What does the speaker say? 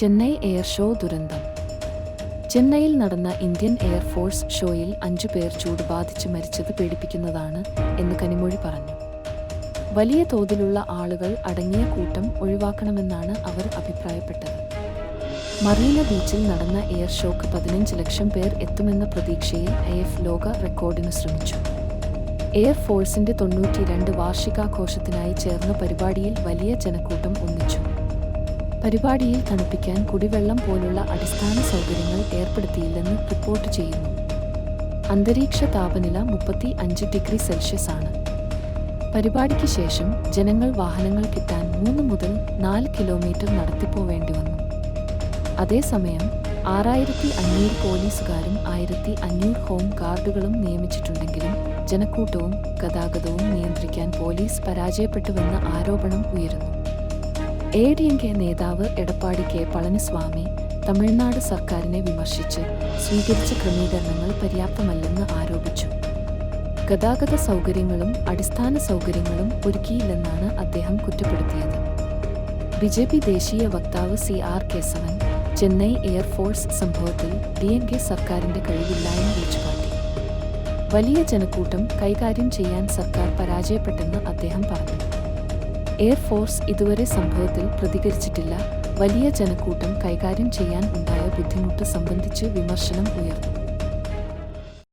Chennai air show ദുരന്തം. ചെന്നൈയിൽ നടന്ന ഇന്ത്യൻ എയർഫോഴ്സ് ഷോയിൽ അഞ്ചു പേർ ചൂട് ബാധിച്ച് മരിച്ചത് പേടിപ്പിക്കുന്നതാണ് എന്ന് കനിമൊഴി പറഞ്ഞു. വലിയ തോതിലുള്ള ആളുകൾ അടങ്ങിയ കൂട്ടം ഒഴിവാക്കണമെന്നാണ് അവർ അഭിപ്രായപ്പെട്ടത്. മറീന ബീച്ചിൽ നടന്ന എയർ ഷോക്ക് പതിനഞ്ച് ലക്ഷം പേർ എത്തുമെന്ന പ്രതീക്ഷയിൽ ഐ എഫ് ലോക റെക്കോർഡിന് ശ്രമിച്ചു. എയർഫോഴ്സിന്റെ തൊണ്ണൂറ്റിരണ്ട് വാർഷികാഘോഷത്തിനായി ചേർന്ന പരിപാടിയിൽ വലിയ ജനക്കൂട്ടം ഒന്നിച്ചു. പരിപാടിയിൽ തണുപ്പിക്കാൻ കുടിവെള്ളം പോലുള്ള അടിസ്ഥാന സൗകര്യങ്ങൾ ഏർപ്പെടുത്തിയില്ലെന്ന് റിപ്പോർട്ട് ചെയ്യുന്നു. അന്തരീക്ഷ താപനില മുപ്പത്തി അഞ്ച് ഡിഗ്രി സെൽഷ്യസ് ആണ്. പരിപാടിക്ക് ശേഷം ജനങ്ങൾ വാഹനങ്ങൾ കിട്ടാൻ മൂന്ന് മുതൽ നാല് കിലോമീറ്റർ നടത്തിപ്പോവേണ്ടി വന്നു. അതേസമയം ആറായിരത്തി അഞ്ഞൂറ് പോലീസുകാരും ആയിരത്തി അഞ്ഞൂറ് ഹോം ഗാർഡുകളും നിയമിച്ചിട്ടുണ്ടെങ്കിലും ജനക്കൂട്ടവും ഗതാഗതവും നിയന്ത്രിക്കാൻ പോലീസ് പരാജയപ്പെട്ടുവെന്ന ആരോപണം ഉയരുന്നു. എ ഡി എം കെ നേതാവ് എടപ്പാടി കെ പളനിസ്വാമി തമിഴ്നാട് സർക്കാരിനെ വിമർശിച്ച് സ്വീകരിച്ച ക്രമീകരണങ്ങൾ പര്യാപ്തമല്ലെന്ന് ആരോപിച്ചു. ഗതാഗത സൗകര്യങ്ങളും അടിസ്ഥാന സൗകര്യങ്ങളും ഒരുക്കിയില്ലെന്നാണ് അദ്ദേഹം കുറ്റപ്പെടുത്തിയത്. ബി ജെ പി ദേശീയ വക്താവ് C R Kesavan Chennai air force സംഭവത്തിൽ ഡി എം കെ സർക്കാരിന്റെ കഴിവില്ലായ്മ വിളിച്ചുകാട്ടി വലിയ ജനക്കൂട്ടം കൈകാര്യം ചെയ്യാൻ സർക്കാർ പരാജയപ്പെട്ടെന്ന് അദ്ദേഹം പറഞ്ഞു. എയർഫോഴ്സ് ഇതുവരെ സംഭവത്തിൽ പ്രതികരിച്ചിട്ടില്ല. വലിയ ജനക്കൂട്ടം കൈകാര്യം ചെയ്യാൻ ഉണ്ടായ ബുദ്ധിമുട്ട് സംബന്ധിച്ച് വിമർശനം ഉയർന്നു.